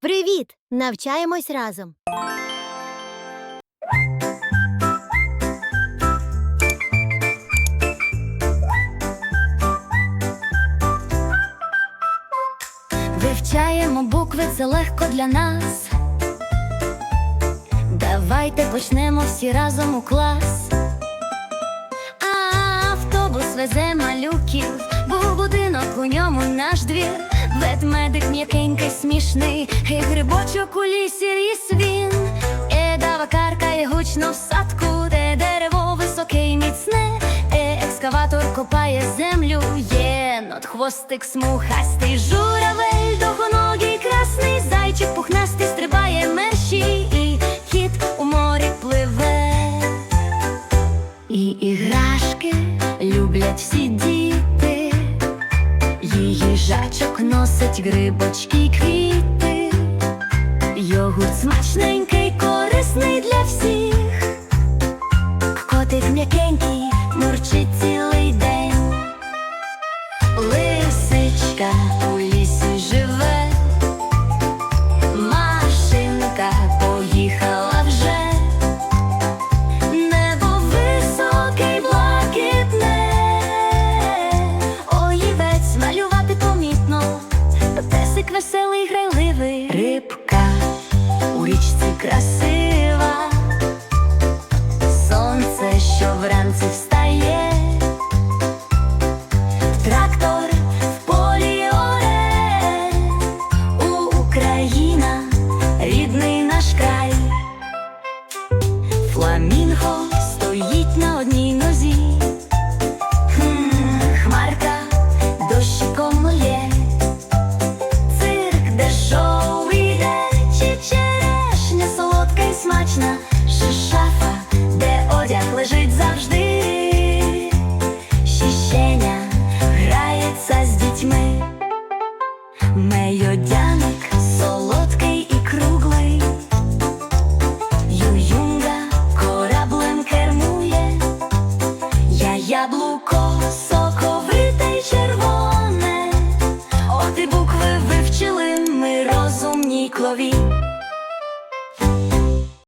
Привіт! Навчаємось разом. Вивчаємо букви, це легко для нас. Давайте почнемо всі разом у клас. А автобус везе малюків, ньому наш двір. Ведмедик м'якенький, смішний, і грибочок у лісі ріс він. Едава каркає гучно в садку, де дерево високе й міцне, е екскаватор копає землю, єнот, хвостик смухастий, журавель, довгоногий, красний, зайчик пухнастий стрибає мерщій, і кіт у морі пливе. І іграшки люблять всі діти, її жачок носить грибочки квіти, йогурт смачненький, корисний для всіх. Котик м'якенький, мурчить цілий день. Лисичка Мінхо стоїть на одній нозі, Хм, хмарка дощиком лє, цирк, де шоу йде, черешня солодка і смачна, Ще де одяг лежить завжди, Щищеня грається з дітьми, мейодяник. Коло соковите й червоне, О, букви вивчили ми розумні клові.